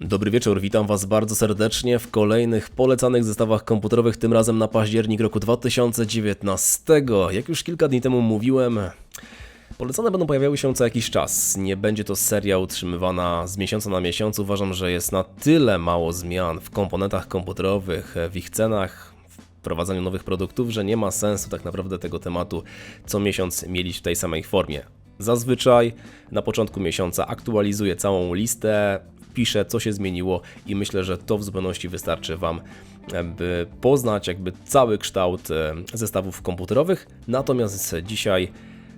Dobry wieczór, witam Was bardzo serdecznie w kolejnych polecanych zestawach komputerowych, tym razem na październik roku 2019. Jak już kilka dni temu mówiłem, polecane będą pojawiały się co jakiś czas. Nie będzie to seria utrzymywana z miesiąca na miesiąc. Uważam, że jest na tyle mało zmian w komponentach komputerowych, w ich cenach, wprowadzaniu nowych produktów, że nie ma sensu tak naprawdę tego tematu co miesiąc mielić w tej samej formie. Zazwyczaj na początku miesiąca aktualizuję całą listę, piszę co się zmieniło i myślę, że to w zupełności wystarczy Wam, by poznać jakby cały kształt e, zestawów komputerowych. Natomiast dzisiaj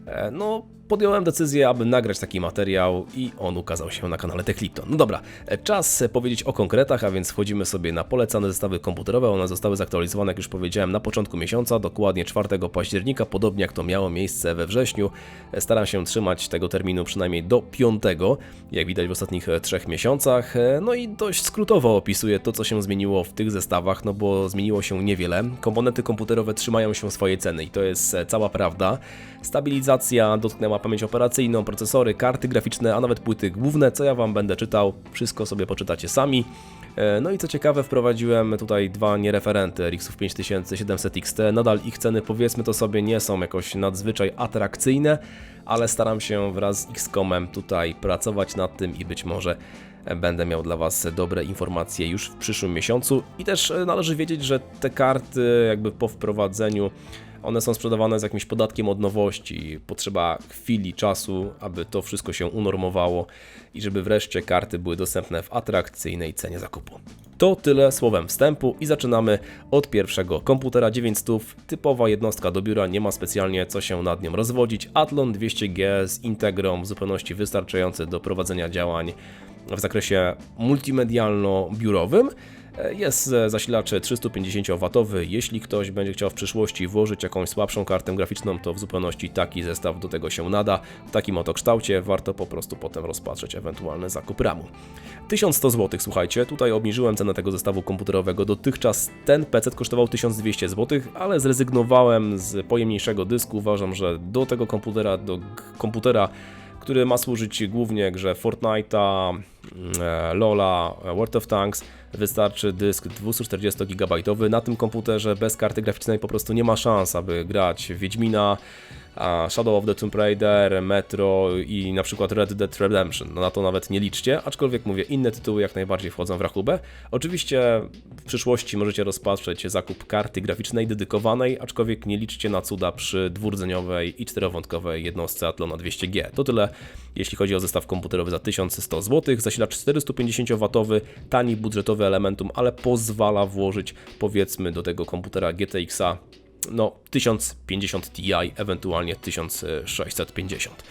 e, no, podjąłem decyzję, aby nagrać taki materiał i on ukazał się na kanale Techlipton. No dobra, e, czas powiedzieć o konkretach, a więc wchodzimy sobie na polecane zestawy komputerowe. One zostały zaktualizowane, jak już powiedziałem, na początku miesiąca, dokładnie 4 października, podobnie jak to miało miejsce we wrześniu. E, Staram się trzymać tego terminu przynajmniej do 5, jak widać w ostatnich e, trzech miesiącach. E, No i dość skrótowo opisuję to, co się zmieniło w tych zestawach, no bo zmieniło się niewiele. Komponenty komputerowe trzymają się swojej ceny i to jest e, cała prawda. Stabilizacja dotknęła pamięć operacyjną, procesory, karty graficzne, a nawet płyty główne, co ja Wam będę czytał, wszystko sobie poczytacie sami. E, No i co ciekawe, wprowadziłem tutaj dwa niereferenty RX 5700 XT. Nadal ich ceny, powiedzmy to sobie, nie są jakoś nadzwyczaj atrakcyjne, ale staram się wraz z XCOMem tutaj pracować nad tym i być może będę miał dla Was dobre informacje już w przyszłym miesiącu. I też e, należy wiedzieć, że te karty, jakby po wprowadzeniu, one są sprzedawane z jakimś podatkiem od nowości. Potrzeba chwili, czasu, aby to wszystko się unormowało i żeby wreszcie karty były dostępne w atrakcyjnej cenie zakupu. To tyle słowem wstępu i zaczynamy od pierwszego komputera 900. Typowa jednostka do biura, nie ma specjalnie co się nad nią rozwodzić. Athlon 200G z Integrą w zupełności wystarczający do prowadzenia działań w zakresie multimedialno-biurowym. Jest zasilacz 350W. Jeśli ktoś będzie chciał w przyszłości włożyć jakąś słabszą kartę graficzną, to w zupełności taki zestaw do tego się nada. W takim oto kształcie warto po prostu potem rozpatrzeć ewentualny zakup ramu. 1100 zł, słuchajcie, tutaj obniżyłem cenę tego zestawu komputerowego. Dotychczas ten PC kosztował 1200 zł, ale zrezygnowałem z pojemniejszego dysku. Uważam, że do tego komputera, do komputera który ma służyć głównie grze Fortnite'a, e, LoL'a, e, World of Tanks. Wystarczy dysk 240 GB. Na tym komputerze bez karty graficznej po prostu nie ma szans, aby grać Wiedźmina, Shadow of the Tomb Raider, Metro i na przykład Red Dead Redemption. No na to nawet nie liczcie, aczkolwiek mówię, inne tytuły jak najbardziej wchodzą w rachubę. Oczywiście w przyszłości możecie rozpatrzeć zakup karty graficznej dedykowanej, aczkolwiek nie liczcie na cuda przy dwurdzeniowej i czterowątkowej jednostce Atlona 200G. To tyle, jeśli chodzi o zestaw komputerowy za 1100 zł. Zasilacz 450W, tani budżetowy elementum, ale pozwala włożyć powiedzmy do tego komputera GTX-a no 1050 Ti, ewentualnie 1650.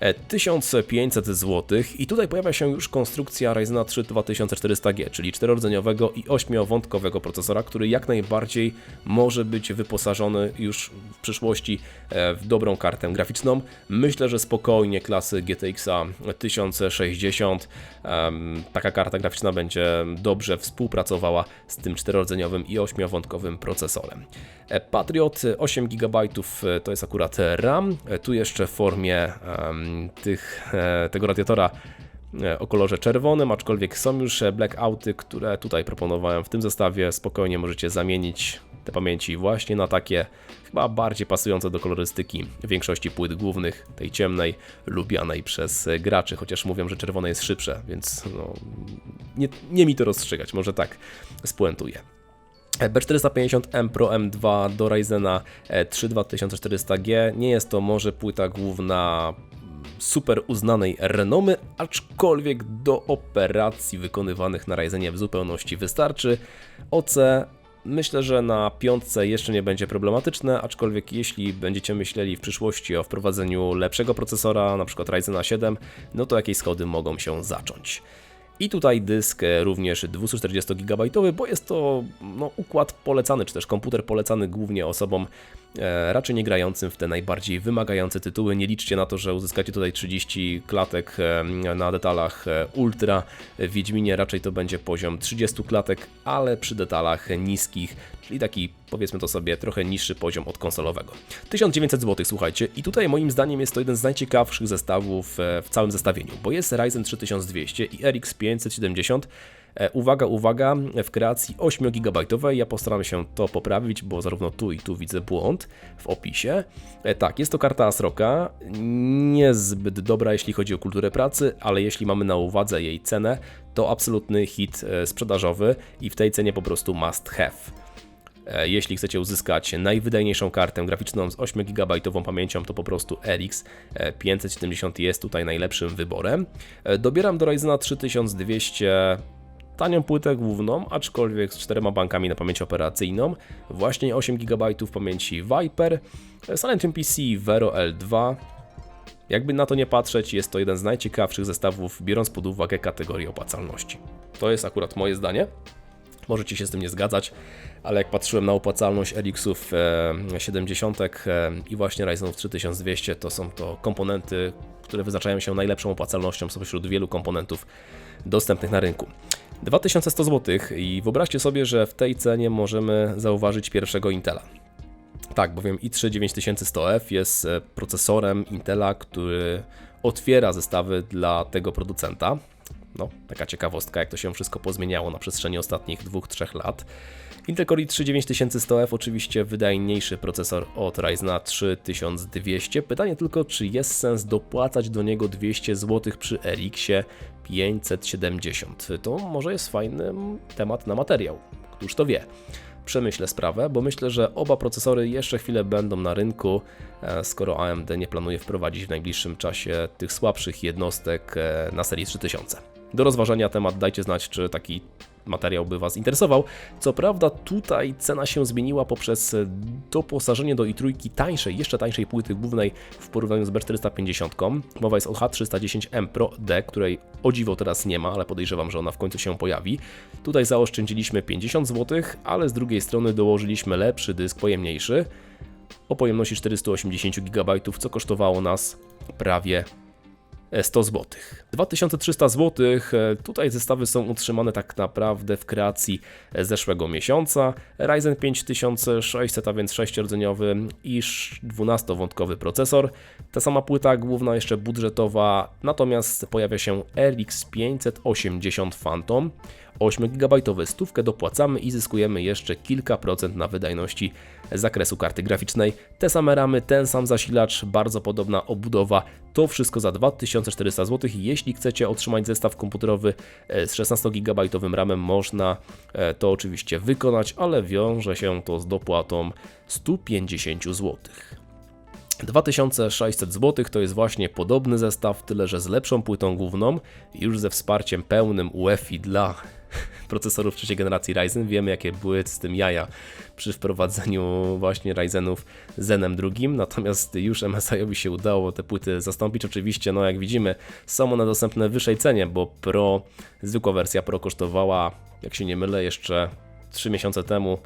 E, 1500 zł i tutaj pojawia się już konstrukcja Ryzena 3 2400G, czyli czterordzeniowego i ośmiowątkowego procesora, który jak najbardziej może być wyposażony już w przyszłości e, w dobrą kartę graficzną. Myślę, że spokojnie klasy GTX 1060 em, taka karta graficzna będzie dobrze współpracowała z tym czterordzeniowym i ośmiowątkowym procesorem. E, Patriot 8 GB to jest akurat RAM, E, tu jeszcze w formie em, tych, e, tego radiatora e, o kolorze czerwonym, aczkolwiek są już e, blackouty, które tutaj proponowałem w tym zestawie. Spokojnie możecie zamienić te pamięci właśnie na takie chyba bardziej pasujące do kolorystyki większości płyt głównych, tej ciemnej, lubianej przez e, graczy, chociaż mówią, że czerwone jest szybsze, więc no, nie, nie mi to rozstrzygać, może tak spuentuję. B450M Pro M2 do Ryzena e, 3 2400G. Nie jest to może płyta główna super uznanej renomy, aczkolwiek do operacji wykonywanych na Ryzenie w zupełności wystarczy. OC Myślę, że na piątce jeszcze nie będzie problematyczne, aczkolwiek jeśli będziecie myśleli w przyszłości o wprowadzeniu lepszego procesora, np. Ryzena 7, no to jakieś schody mogą się zacząć. I tutaj dysk e, również 240 GB, bo jest to no, układ polecany, czy też komputer polecany głównie osobom raczej nie grającym w te najbardziej wymagające tytuły. Nie liczcie na to, że uzyskacie tutaj 30 klatek e, na detalach e, ultra. W Wiedźminie raczej to będzie poziom 30 klatek, ale przy detalach niskich, czyli taki powiedzmy to sobie trochę niższy poziom od konsolowego. 1900 zł, słuchajcie, i tutaj moim zdaniem jest to jeden z najciekawszych zestawów e, w całym zestawieniu, bo jest Ryzen 3200 i RX 570. E, Uwaga, uwaga, w kreacji 8 GB. Ja postaram się to poprawić, bo zarówno tu i tu widzę błąd w opisie. E, Tak, jest to karta Asroka, niezbyt dobra jeśli chodzi o kulturę pracy, ale jeśli mamy na uwadze jej cenę, to absolutny hit e, sprzedażowy i w tej cenie po prostu must have. Jeśli chcecie uzyskać najwydajniejszą kartę graficzną z 8 GB pamięcią, to po prostu RX e, 570 jest tutaj najlepszym wyborem. Dobieram do Ryzena 3200 tanią płytę główną, aczkolwiek z czterema bankami na pamięć operacyjną, właśnie 8 GB pamięci Viper, e, Silentium PC Vero L2. Jakby na to nie patrzeć, jest to jeden z najciekawszych zestawów, biorąc pod uwagę kategorię opłacalności. To jest akurat moje zdanie. Możecie się z tym nie zgadzać, ale jak patrzyłem na opłacalność Elixów e, 70 e, i właśnie Ryzenów 3200, to są to komponenty, które wyznaczają się najlepszą opłacalnością spośród wielu komponentów dostępnych na rynku. 2100 zł i wyobraźcie sobie, że w tej cenie możemy zauważyć pierwszego Intela. Tak, bowiem i3 9100F jest e, procesorem Intela, który otwiera zestawy dla tego producenta. No, taka ciekawostka, jak to się wszystko pozmieniało na przestrzeni ostatnich 2-3 lat. Intel Core i3 9100F oczywiście wydajniejszy procesor od Ryzena 3200. Pytanie tylko, czy jest sens dopłacać do niego 200 zł przy RX-ie 570. To może jest fajny temat na materiał. Któż to wie? Przemyślę sprawę, bo myślę, że oba procesory jeszcze chwilę będą na rynku, e, skoro AMD nie planuje wprowadzić w najbliższym czasie tych słabszych jednostek e, na serii 3000. Do rozważenia temat dajcie znać, czy taki materiał by Was interesował. Co prawda tutaj cena się zmieniła poprzez doposażenie do i3 tańszej, jeszcze tańszej płyty głównej w porównaniu z B450. Mowa jest o H310M Pro D, której o dziwo teraz nie ma, ale podejrzewam, że ona w końcu się pojawi. Tutaj zaoszczędziliśmy 50 zł, ale z drugiej strony dołożyliśmy lepszy dysk pojemniejszy o pojemności 480 GB, co kosztowało nas prawie 100 zł. 2300 zł. Tutaj zestawy są utrzymane tak naprawdę w kreacji zeszłego miesiąca. Ryzen 5600, a więc 6-rdzeniowy i 12-wątkowy procesor. Ta sama płyta główna jeszcze budżetowa, natomiast pojawia się RX 580 Phantom. 8 GB stówkę dopłacamy i zyskujemy jeszcze kilka procent na wydajności zakresu karty graficznej. Te same ramy, ten sam zasilacz, bardzo podobna obudowa. To wszystko za 2400 zł. Jeśli chcecie otrzymać zestaw komputerowy e, z 16 GB ramem, można e, to oczywiście wykonać, ale wiąże się to z dopłatą 150 zł. 2600 zł to jest właśnie podobny zestaw, tyle że z lepszą płytą główną, już ze wsparciem pełnym UEFI dla procesorów trzeciej generacji Ryzen. Wiemy jakie były z tym jaja przy wprowadzeniu właśnie Ryzenów Zenem drugim, natomiast już MSI-owi się udało te płyty zastąpić. Oczywiście, no jak widzimy, są one dostępne w wyższej cenie, bo Pro, zwykła wersja Pro kosztowała, jak się nie mylę, jeszcze 3 miesiące temu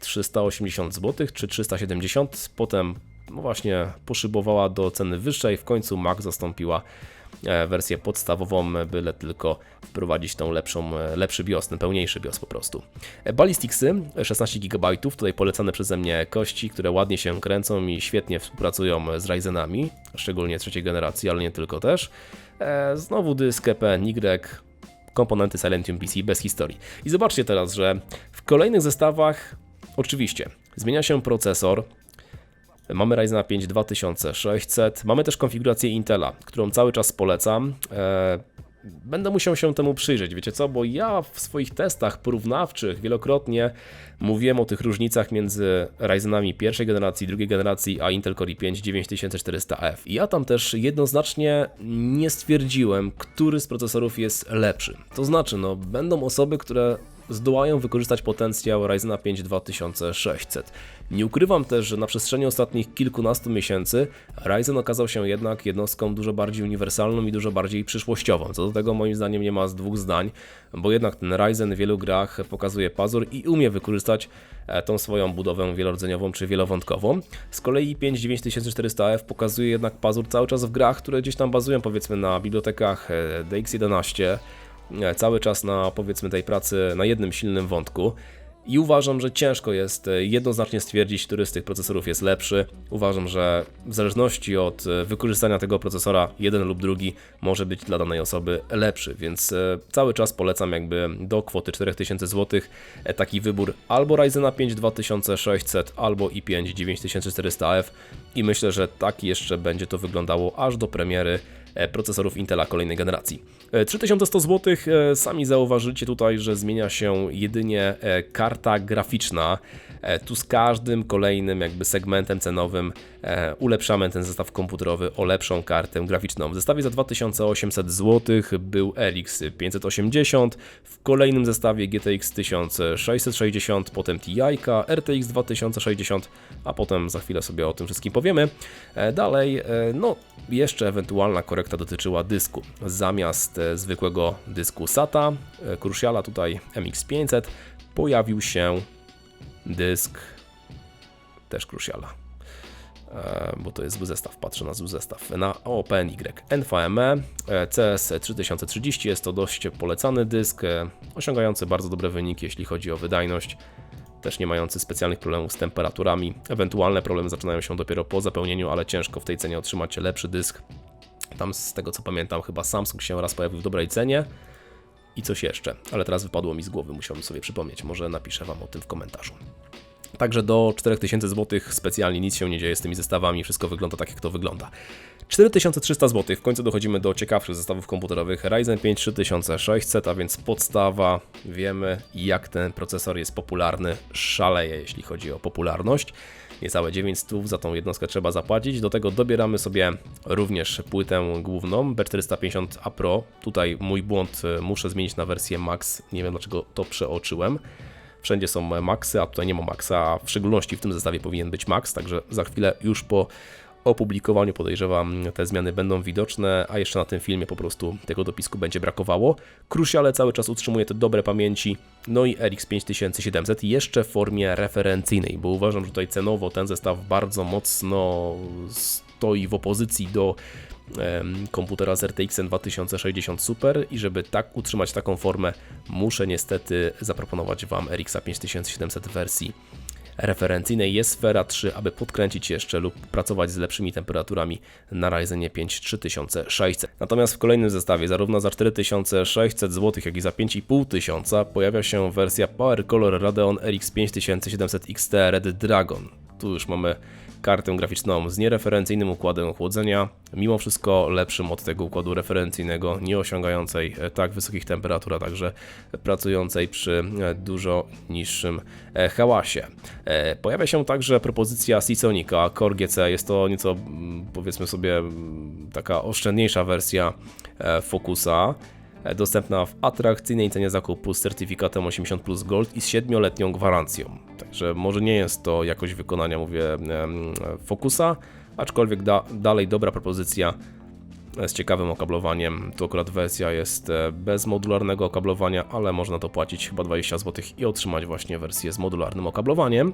380 zł czy 370, potem no właśnie poszybowała do ceny wyższej, w końcu Mac zastąpiła wersję podstawową, byle tylko wprowadzić tą lepszą, e, lepszy BIOS, ten pełniejszy BIOS po prostu. E, Ballisticsy 16 GB, tutaj polecane przeze mnie kości, które ładnie się kręcą i świetnie współpracują z Ryzenami, szczególnie trzeciej generacji, ale nie tylko też. Znowu dysk EPNY, komponenty Silentium PC bez historii. I zobaczcie teraz, że w kolejnych zestawach oczywiście zmienia się procesor, Mamy Ryzena 5 2600, mamy też konfigurację Intela, którą cały czas polecam. E, Będę musiał się temu przyjrzeć, wiecie co, bo ja w swoich testach porównawczych wielokrotnie mówiłem o tych różnicach między Ryzenami pierwszej generacji, drugiej generacji, a Intel Core i5 9400F. I ja tam też jednoznacznie nie stwierdziłem, który z procesorów jest lepszy. To znaczy, no, będą osoby, które zdołają wykorzystać potencjał Ryzena 5 2600. Nie ukrywam też, że na przestrzeni ostatnich kilkunastu miesięcy Ryzen okazał się jednak jednostką dużo bardziej uniwersalną i dużo bardziej przyszłościową. Co do tego moim zdaniem nie ma z dwóch zdań, bo jednak ten Ryzen w wielu grach pokazuje pazur i umie wykorzystać e, tą swoją budowę wielorodzeniową czy wielowątkową. Z kolei 5 9400F pokazuje jednak pazur cały czas w grach, które gdzieś tam bazują powiedzmy na bibliotekach e, DX11, cały czas na powiedzmy tej pracy na jednym silnym wątku. I uważam, że ciężko jest e, jednoznacznie stwierdzić, który z tych procesorów jest lepszy. Uważam, że w zależności od e, wykorzystania tego procesora, jeden lub drugi może być dla danej osoby lepszy, więc e, cały czas polecam jakby do kwoty 4000 zł taki wybór albo Ryzena 5 2600, albo i5 9400F i myślę, że tak jeszcze będzie to wyglądało aż do premiery E, procesorów Intela kolejnej generacji. 3100 zł, e, sami zauważycie tutaj, że zmienia się jedynie e, karta graficzna. Tu z każdym kolejnym jakby segmentem cenowym ulepszamy ten zestaw komputerowy o lepszą kartę graficzną. W zestawie za 2800 zł był RX 580, w kolejnym zestawie GTX 1660, potem TI, RTX 2060, a potem za chwilę sobie o tym wszystkim powiemy. Dalej, no jeszcze ewentualna korekta dotyczyła dysku. Zamiast e, zwykłego dysku SATA, e, Cruciala tutaj MX500, pojawił się dysk też Cruciala. E, bo to jest zestaw, patrzę na zestaw, na OpenY NVMe CS3030 jest to dość polecany dysk, osiągający bardzo dobre wyniki, jeśli chodzi o wydajność. Też nie mający specjalnych problemów z temperaturami. Ewentualne problemy zaczynają się dopiero po zapełnieniu, ale ciężko w tej cenie otrzymać lepszy dysk. Tam z tego co pamiętam, chyba Samsung się raz pojawił w dobrej cenie i coś jeszcze, ale teraz wypadło mi z głowy, musiałbym sobie przypomnieć. Może napiszę Wam o tym w komentarzu. Także do 4000 zł specjalnie nic się nie dzieje z tymi zestawami, wszystko wygląda tak jak to wygląda. 4300 zł, w końcu dochodzimy do ciekawszych zestawów komputerowych Ryzen 5 3600, a więc podstawa, wiemy jak ten procesor jest popularny, szaleje jeśli chodzi o popularność. Niecałe 900 za tą jednostkę trzeba zapłacić, do tego dobieramy sobie również płytę główną B450A Pro, tutaj mój błąd, muszę zmienić na wersję Max, nie wiem dlaczego to przeoczyłem. Wszędzie są maxy, a tutaj nie ma maxa, a w szczególności w tym zestawie powinien być max, także za chwilę już po opublikowaniu podejrzewam te zmiany będą widoczne, a jeszcze na tym filmie po prostu tego dopisku będzie brakowało. Cruciale cały czas utrzymuje te dobre pamięci, no i RX 5700 jeszcze w formie referencyjnej, bo uważam, że tutaj cenowo ten zestaw bardzo mocno stoi w opozycji do komputera z RTX 2060 Super i żeby tak utrzymać taką formę, muszę niestety zaproponować Wam RX 5700 w wersji referencyjnej jest Sfera 3, aby podkręcić jeszcze lub pracować z lepszymi temperaturami na Ryzenie 5 3600. Natomiast w kolejnym zestawie, zarówno za 4600 zł, jak i za 5500 pojawia się wersja Power Color Radeon RX 5700 XT Red Dragon. Tu już mamy kartę graficzną z niereferencyjnym układem chłodzenia, mimo wszystko lepszym od tego układu referencyjnego, nie osiągającej e, tak wysokich temperatur, a także pracującej przy e, dużo niższym e, hałasie. Pojawia się także propozycja Seasonica Core GC, jest to nieco mm, powiedzmy sobie mm, taka oszczędniejsza wersja Focusa dostępna w atrakcyjnej cenie zakupu z certyfikatem 80 Plus Gold i z 7-letnią gwarancją. Także może nie jest to jakość wykonania, mówię, Focusa, aczkolwiek da, dalej dobra propozycja z ciekawym okablowaniem. Tu akurat wersja jest e, bez modularnego okablowania, ale można to płacić chyba 20 zł i otrzymać właśnie wersję z modularnym okablowaniem.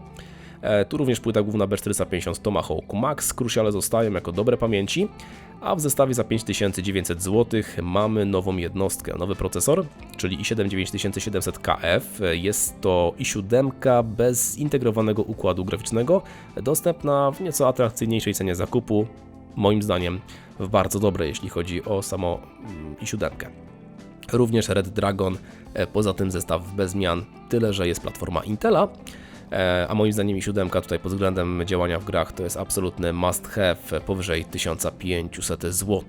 E, tu również płyta główna B450 Tomahawk Max, krusiale zostają jako dobre pamięci, a w zestawie za 5900 zł mamy nową jednostkę, nowy procesor, czyli i7 9700KF. Jest to i7 bez zintegrowanego układu graficznego, dostępna w nieco atrakcyjniejszej cenie zakupu, moim zdaniem w bardzo dobrej, jeśli chodzi o samo mm, i7. Również Red Dragon, e, poza tym zestaw bez zmian, tyle że jest platforma Intela, a moim zdaniem i siódemka tutaj pod względem działania w grach to jest absolutny must have powyżej 1500 zł.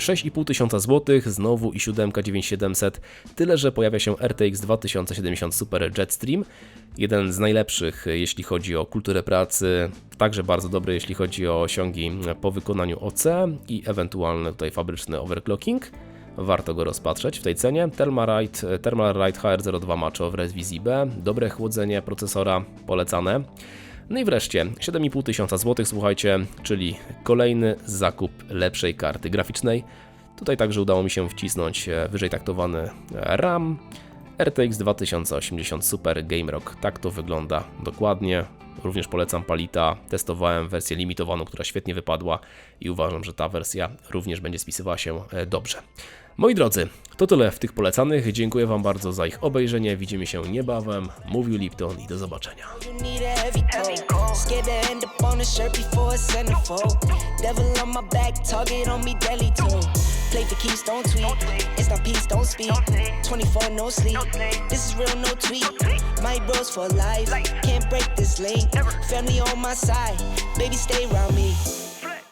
6,5 tysiąca złotych, znowu i 7 9700, tyle że pojawia się RTX 2070 Super Jetstream, jeden z najlepszych jeśli chodzi o kulturę pracy, także bardzo dobry jeśli chodzi o osiągi po wykonaniu OC i ewentualny tutaj fabryczny overclocking warto go rozpatrzeć w tej cenie. Thermalright, Thermalright HR02 Macho w Resvisi B, dobre chłodzenie procesora, polecane. No i wreszcie 7,5 tysiąca złotych, słuchajcie, czyli kolejny zakup lepszej karty graficznej. Tutaj także udało mi się wcisnąć e, wyżej taktowany RAM, RTX 2080 Super Game Rock. Tak to wygląda dokładnie. Również polecam Palita. Testowałem wersję limitowaną, która świetnie wypadła i uważam, że ta wersja również będzie spisywała się e, dobrze. Moi drodzy, to tyle w tych polecanych. Dziękuję Wam bardzo za ich obejrzenie. Widzimy się niebawem. Mówił Lipton i do zobaczenia. Play for keeps, don't tweet. It's not peace, don't speak. 24, no sleep. This is real, no tweet. My bros for life. Can't break this link. Family on my side. Baby, stay around me.